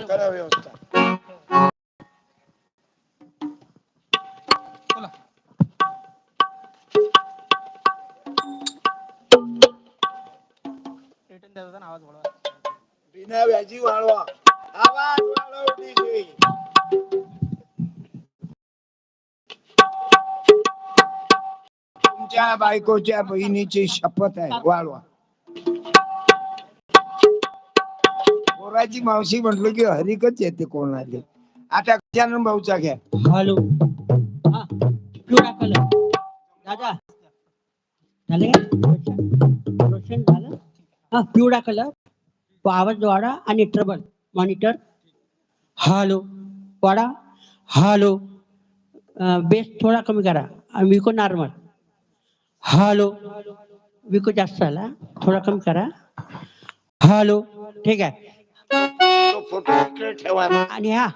करा व्यवस्था आवाज वाढवा बिना व्याजी वाढवा आवाज वाढव तुमच्या बायकोच्या बहिणीची शपथ आहे वाढवा पोराची मावशी म्हटलं की हरिकच येते कोणाले. आता गजानन भाऊचा घ्या. हॅलो हा पिवळा कलर दादा. झाले रोशन झालं? हा पिवळा कलर आवाज वाढा आणि ट्रबल. मॉनिटर. हॅलो. वाढा. हॅलो. बेस थोडा कमी करा. आणि विको नॉर्मल. हॅलो. विको जास्त झाला. थोडा कमी करा. हॅलो. ठीक आहे. फोटो ठेवा. आणि हा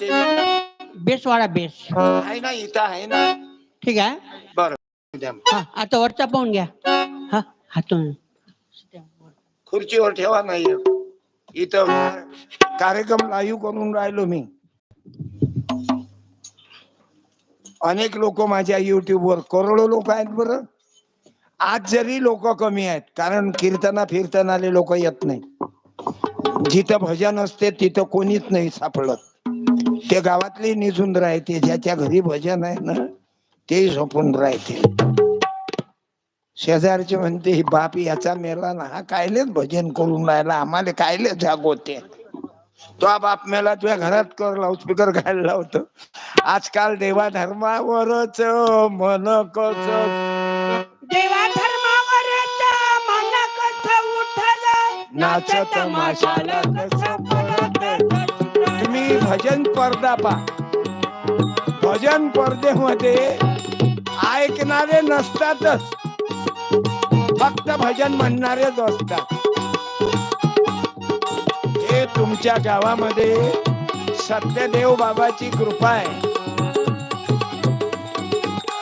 ते- बेस वाढा बेस. आहे ना इथं आहे ना. ठीक आहे. बरं द्या. हा आता वरचा पाहून घ्या. हा हातून. खुर्चीवर ठेवा नाही इथं. कार्यक्रम लाईव्ह करून राहिलो मी. अनेक लोक माझ्या YouTube वर करोडो लोक आहेत बरं. आज जरी लोक कमी आहेत कारण कीर्तना फिरतनाले लोक येत नाही जिथं भजन असते तिथं कोणीच नाही सापडत. ते गावातले निजून राहते ज्याच्या घरी भजन आहे ना ते झोपून राहते. शेजारचे म्हणते "ही बाप याचा मेला ना हा कायलेच भजन करून राहिला आम्हाला कायले जागवते. तो बाप मेला तुझ्या घरात कर लाऊडस्पीकर घालला लावतो. आजकाल देवा धर्मावरच मन कस देवा नाच तमाशाला तुम्ही भजन पडदा पा भजन स्पर्धेमध्ये ऐकणारे नसतातच. फक्त भजन म्हणणारेच असतात. हे तुमच्या गावामध्ये सत्यदेव बाबाची कृपा आहे.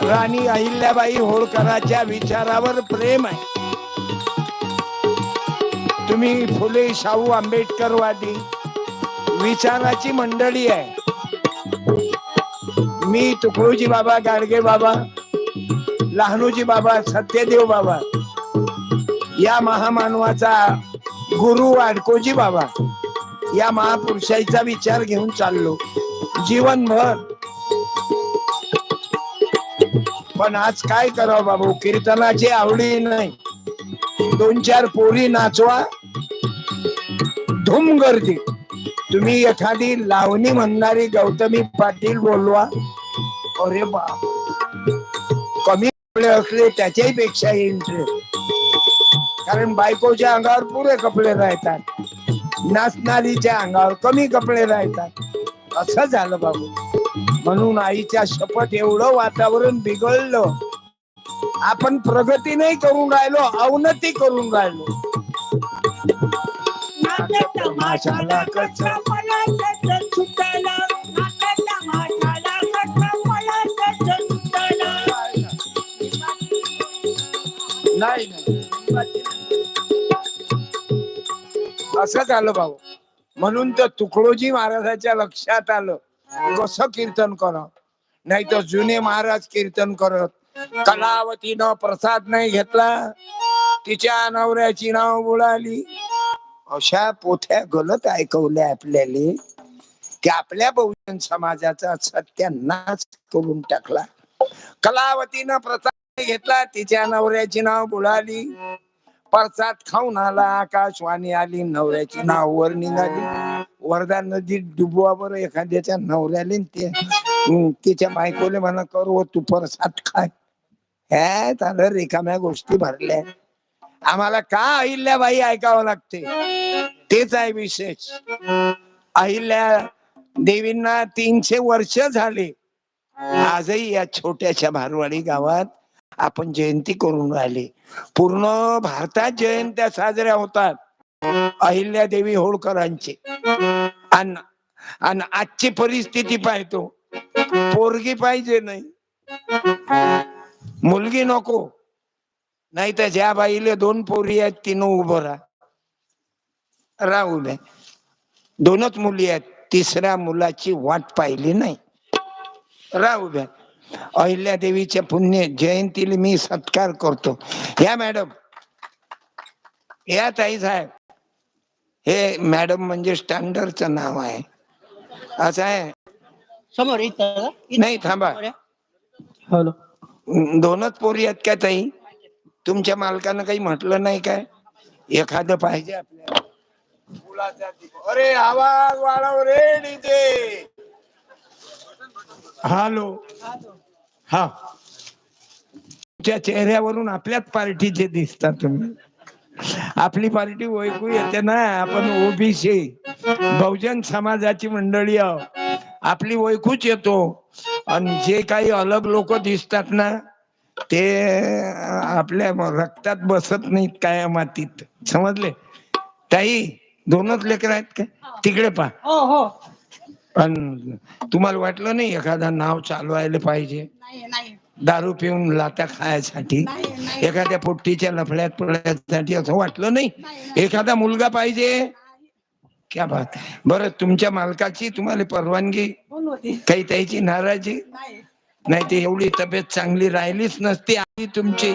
राणी अहिल्याबाई होळकराच्या विचारावर प्रेम आहे. तुम्ही फुले शाहू आंबेडकरवादी विचाराची मंडळी आहे. मी तुकडोजी बाबा गाडगे बाबा लहानोजी बाबा सत्यदेव बाबा या महामानवाचा गुरु वाडकोजी बाबा या महापुरुषाचा विचार घेऊन चाललो. जीवनभर. पण आज काय करावं बाबू? कीर्तनाची आवडी नाही. दोन चार पोरी नाचवा. धूम गर्दी. तुम्ही एखादी लावणी म्हणणारी गौतमी पाटील बोलवा. अरे बाप. कमी कपडे असले त्याच्याही पेक्षा इंटरेस्ट. कारण बायकोच्या अंगावर पुरे कपडे राहतात. नाचणारीच्या अंगावर कमी कपडे राहतात. असं झालं बाबू. म्हणून आईच्या शपथ एवढं वातावरण बिघडलं. आपण प्रगती नाही करून राहिलो अवनती करून राहिलो. तमाशाला आलं पळायचं सुटायला. सुटायला. नाही नाही. असं झालं भाऊ. म्हणून तर तुकडोजी महाराजाच्या लक्षात आलं. कसं कीर्तन कर? नाही तर जुने महाराज कीर्तन करत. कलावतीनं प्रसाद नाही घेतला. तिच्या नवऱ्याची नाव बुडाली. अशा पोथ्या गलत ऐकवल्या आपल्याला की आपल्या बहुजन समाजाचा सत्यानाश करून टाकला. कलावतीनं प्रसाद घेतला तिच्या नवऱ्याची नाव बुडाली. प्रसाद खाऊन आला आकाशवाणी आली नवऱ्याची नाव वर निघाली वर्धा नदीत डुबवावर एखाद्याच्या नवऱ्याले ते तिच्या बायकोले म्हणा करू तू प्रसाद खाय हे झालं रिकाम्या गोष्टी भरल्या. आम्हाला का अहिल्याबाई ऐकावं लागते? तेच आहे विशेष. अहिल्या देवींना तीनशे वर्ष झाले. आजही या छोट्याशा भारवाडी गावात आपण जयंती करून राहिले. पूर्ण भारतात जयंत्या साजऱ्या होतात. अहिल्या देवी होळकरांची. आणि आणि आजची परिस्थिती पाहतो. पोरगी पाहिजे नाही. मुलगी नको. नाही तर ज्या बाईले दोन पोरी आहेत तिनं उभं राहा. राहू दे. दोनच मुली आहेत तिसऱ्या मुलाची वाट पाहिली नाही. राह उभ्या अहिल्या देवीच्या पुण्य जयंतीला मी सत्कार करतो. या मॅडम. या ताई साहेब. हे मॅडम म्हणजे स्टँडर्डचं नाव आहे. असं आहे? समोर. नाही थांबा. हॅलो दोनच पोरी आहेत का ताई? तुमच्या मालकानं काही म्हटलं नाही काय? एखादं पाहिजे आपल्याला. दीप. अरे आवाज वाढव रे डीजे. हॅलो. हा. तुमच्या चेहऱ्यावरून आपल्याच पार्टीचे दिसता तुम्ही. आपली पार्टी ओळखू येते ना आपण ओबीसी. बहुजन समाजाची मंडळी आहोत आपली ओळखूच येतो. आणि जे काही अलग लोक दिसतात ना ते आपल्या रक्तात बसत नाहीत काय मातीत. समजले? ताई दोनच लेकर आहेत का तिकडे पहा. हो हो. पण तुम्हाला वाटलं नाही एखादा नाव चालवायला पाहिजे? नाही नाही. दारू पिऊन लाता खायसाठी. एखाद्या पोट्टीच्या लफड्यात पडण्यासाठी असं वाटलं नाही? एखादा मुलगा पाहिजे? क्या बात. बरं तुमच्या मालकाची तुम्हाला परवानगी? काही त्याची नाराजी? नाही ते एवढी तब्येत चांगली राहिलीच नसती. आधी तुमची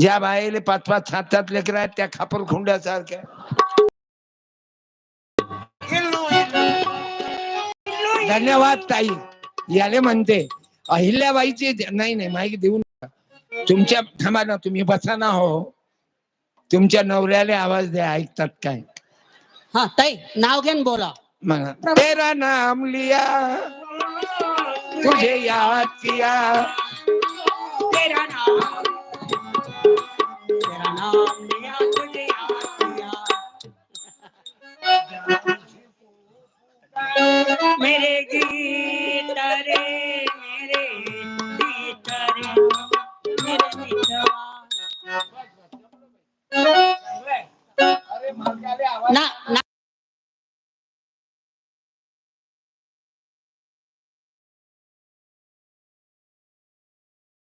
ज्या बायले पाच पाच सात सात लेकर आहेत त्या खापर खुंड्यासारख्या धन्यवाद ताई. याले म्हणते अहिल्याबाईची नाही नाही माहिती देऊ नका. तुमच्या थांबा ना तुम्ही बसा ना हो. तुमच्या नवऱ्याला आवाज द्या ऐकतात काय? हा ताई नाव घेऊन बोला. म्हणा तेरा नाम लिया. तुझे याद किया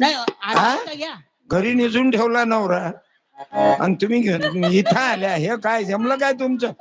नाही हा? आता घ्या. घरी निजून ठेवला नवरा. आणि तुम्ही इथं आल्या हे काय जमलं काय तुमचं?